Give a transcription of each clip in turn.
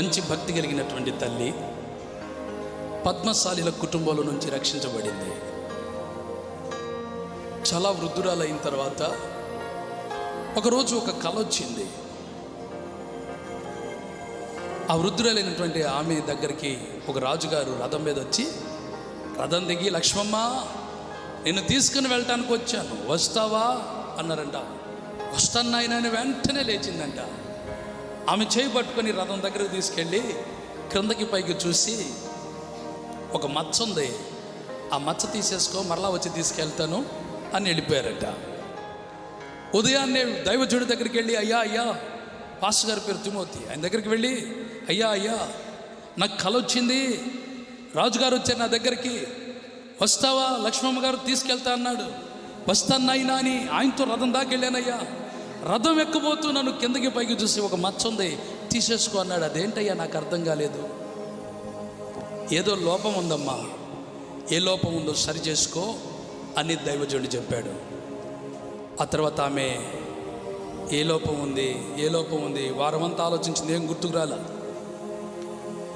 మంచి భక్తి కలిగినటువంటి తల్లి పద్మశాలిల కుటుంబంలో నుంచి రక్షించబడింది. చాలా వృద్ధురాలైన తర్వాత ఒకరోజు ఒక కల వచ్చింది. ఆ వృద్ధురాలైనటువంటి ఆమె దగ్గరికి ఒక రాజుగారు రథం మీద వచ్చి రథం దిగి లక్ష్మమ్మ నిన్ను తీసుకుని వెళ్ళటానికి వచ్చాను. వస్తావా? అన్నారంట. వస్తాను ఆయన వెంటనే లేచిందంట. ఆమె చేయి పట్టుకొని రథం దగ్గరకు తీసుకెళ్ళి క్రిందకి పైకి చూసి ఒక మచ్చ ఉంది. ఆ మచ్చ తీసేసుకో మరలా వచ్చి తీసుకెళ్తాను అని వెళ్ళిపోయారట. ఉదయాన్నే దైవజుడి దగ్గరికి వెళ్ళి అయ్యా అయ్యా పాస్టర్ గారి పేరు తిమోతి. ఆయన దగ్గరికి వెళ్ళి అయ్యా అయ్యా నాకు కల వచ్చింది. రాజుగారు వచ్చారు నా దగ్గరికి. వస్తావా? లక్ష్మమ్మ గారు తీసుకెళ్తా అన్నాడు. వస్తాను నాయనా అని ఆయనతో రథం దాకా వెళ్ళానయ్యా. రథం ఎక్కబోతూ నన్ను కిందకి పైకి చూసి ఒక మచ్చ ఉంది. తీసేసుకో అన్నాడు. అదేంటయ్యా? నాకు అర్థం కాలేదు. ఏదో లోపం ఉందమ్మా. ఏ లోపం ఉందో సరి చేసుకో అని దైవజుడు చెప్పాడు. ఆ తర్వాత ఆమె ఏ లోపం ఉంది? ఏ లోపం ఉంది? వారమంతా ఆలోచించింది. ఏం గుర్తుకు రాల?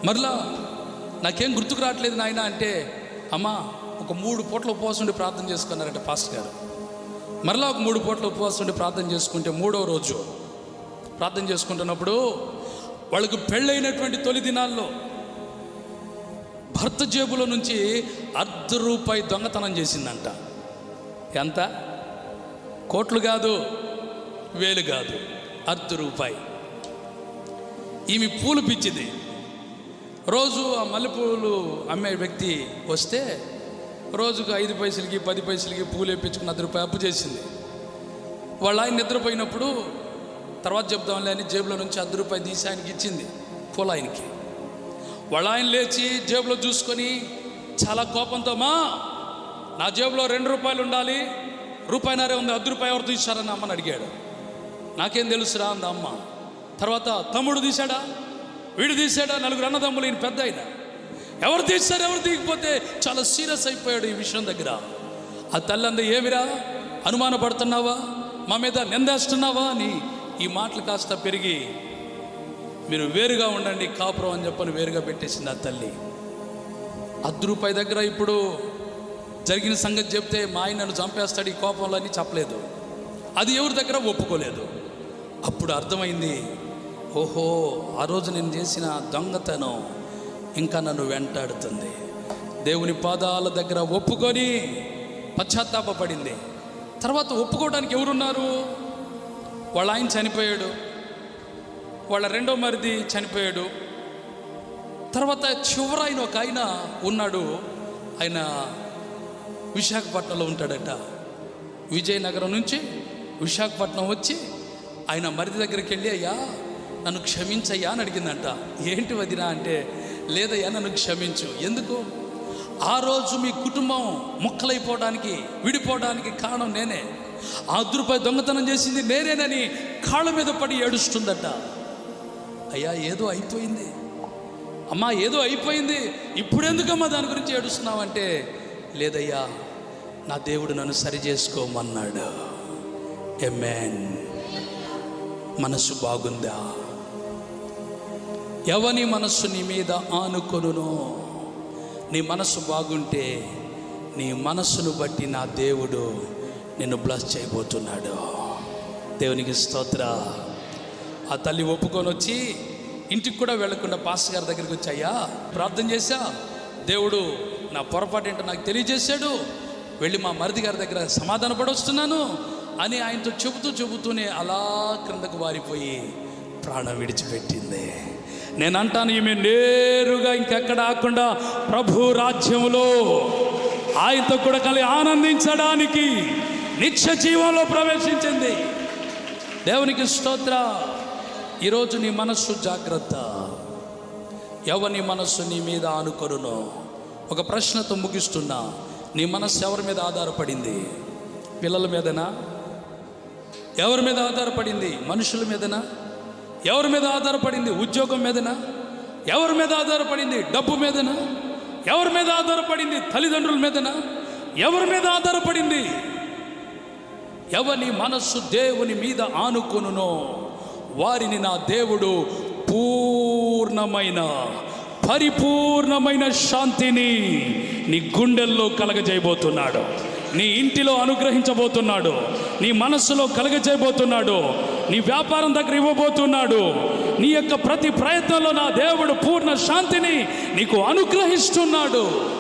మరలా నాకేం గుర్తుకు రావట్లేదు నాయన అంటే అమ్మా ఒక మూడు పూట్ల ఉపవాసం ఉండి ప్రార్థన చేసుకున్నారట పాస్టర్ గారు. మరలా ఒక మూడు పూట్ల ఉపవాసం ఉండి ప్రార్థన చేసుకుంటే మూడో రోజు ప్రార్థన చేసుకుంటున్నప్పుడు వాళ్ళకు పెళ్ళైనటువంటి తొలి దినాల్లో భర్త జేబులో నుంచి అర్ధ రూపాయి దొంగతనం చేసిందంట. ఎంత? కోట్లు కాదు వేలు కాదు అర్ధ రూపాయి. ఈమె పూలు పిచ్చిది. రోజు ఆ మల్లెపూలు అమ్మే వ్యక్తి వస్తే రోజుకు ఐదు పైసలకి పది పైసలకి పూలు వేయించుకుని అతను అప్పు చేసింది. వాళ్ళ ఆయన నిద్రపోయినప్పుడు తర్వాత చెప్దాంలే అని జేబులో నుంచి అర్ధ రూపాయి తీసి ఆయనకి ఇచ్చింది పూల ఆయనకి. వాళ్ళ ఆయన లేచి జేబులో చూసుకొని చాలా కోపంతో మా నా జేబులో రెండు రూపాయలు ఉండాలి రూపాయినారే ఉంది అర్ధ రూపాయి ఎవరు తీశారని అమ్మని అడిగాడు. నాకేం తెలుసురా అంద అమ్మ. తర్వాత తమ్ముడు తీశాడా? వీడు తీశాడా? నలుగురు అన్నదమ్ములు ఈయన పెద్ద అయినా ఎవరు తీస్తారు ఎవరు తీయకపోతే చాలా సీరియస్ అయిపోయాడు ఈ విషయం దగ్గర. ఆ తల్లంద ఏమిరా అనుమానపడుతున్నావా? మా మీద నిందేస్తున్నావా? అని ఈ మాటలు కాస్త పెరిగి మీరు వేరుగా ఉండండి కాపురం అని చెప్పని వేరుగా పెట్టేసింది ఆ తల్లి. అర్ధ రూపాయి దగ్గర ఇప్పుడు జరిగిన సంగతి చెప్తే మా ఆయన నన్ను చంపేస్తాడు ఈ కోపంలో అని చెప్పలేదు. అది ఎవరి దగ్గర ఒప్పుకోలేదు. అప్పుడు అర్థమైంది ఓహో ఆ రోజు నేను చేసిన దొంగతనం ఇంకా నన్ను వెంటాడుతుంది. దేవుని పాదాల దగ్గర ఒప్పుకొని పశ్చాత్తాపడింది తర్వాత ఒప్పుకోవడానికి ఎవరున్నారు? వాళ్ళ ఆయన చనిపోయాడు. వాళ్ళ రెండో మరిది చనిపోయాడు. తర్వాత చివర ఆయన ఒక ఆయన ఉన్నాడు. ఆయన విశాఖపట్నంలో ఉంటాడట. విజయనగరం నుంచి విశాఖపట్నం వచ్చి ఆయన మరిది దగ్గరికి వెళ్ళి అయ్యా నన్ను క్షమించయ్యా అని అడిగిందంట. ఏంటి వదినా అంటే లేదయ్యా నన్ను క్షమించు. ఎందుకు? ఆ రోజు మీ కుటుంబం ముక్కలైపోవడానికి విడిపోవడానికి కారణం నేనే. ఆ దొంగతనం చేసింది నేనేనని కాళ్ళ మీద పడి ఏడుస్తుందట. అయ్యా ఏదో అయిపోయింది. అమ్మా ఏదో అయిపోయింది. ఇప్పుడెందుకమ్మా దాని గురించి ఏడుస్తున్నావంటే లేదయ్యా నా దేవుడు నన్ను సరి చేసుకోమన్నాడు. ఎమ్మెన్ మనసు బాగుందా? ఎవని మనస్సు నీ మీద ఆనుకొనునో? నీ మనస్సు బాగుంటే నీ మనస్సును బట్టి నా దేవుడు నిన్ను బ్లస్ చేయబోతున్నాడు. దేవునికి స్తోత్ర. ఆ తల్లి ఒప్పుకొని వచ్చి ఇంటికి కూడా వెళ్ళకుండా పాస్టర్ గారి దగ్గరికి వచ్చాయా ప్రార్థన చేశా? దేవుడు నా పొరపాటు ఏంటో నాకు తెలియజేశాడు. వెళ్ళి మా మరిది గారి దగ్గర సమాధాన పడొస్తున్నాను అని ఆయనతో చెబుతూ చెబుతూనే అలా క్రిందకు వారిపోయి ప్రాణం విడిచిపెట్టింది. నేను అంటాను ఈమె నేరుగా ఇంకెక్కడ ఆకుండా ప్రభు రాజ్యంలో ఆయనతో కూడా కలిగి ఆనందించడానికి నిత్య జీవంలో ప్రవేశించింది. దేవునికి స్తోత్ర. ఈరోజు నీ మనస్సు జాగ్రత్త. ఎవరి మనస్సు నీ మీద ఆనుకొనునో? ఒక ప్రశ్నతో ముగిస్తున్నా. నీ మనస్సు ఎవరి మీద ఆధారపడింది? పిల్లల మీదనా? ఎవరి మీద ఆధారపడింది? మనుషుల మీదనా? ఎవరి మీద ఆధారపడింది ఉద్యోగం మీదనా? ఎవరి మీద ఆధారపడింది డబ్బు మీదనా? ఎవరి మీద ఆధారపడింది తల్లిదండ్రుల మీదనా? ఎవరి మీద ఆధారపడింది? ఎవని మనస్సు దేవుని మీద ఆనుకొనునో వారిని నా దేవుడు పూర్ణమైన పరిపూర్ణమైన శాంతిని నీ గుండెల్లో కలగజేయబోతున్నాడు. నీ ఇంటిలో అనుగ్రహించబోతున్నాడు. నీ మనస్సులో కలగజేయబోతున్నాడు. నీ వ్యాపారం దగ్గర ఇవ్వబోతున్నాడు. నీ యొక్క ప్రతి ప్రయత్నంలో నా దేవుడు పూర్ణ శాంతిని నీకు అనుగ్రహిస్తున్నాడు.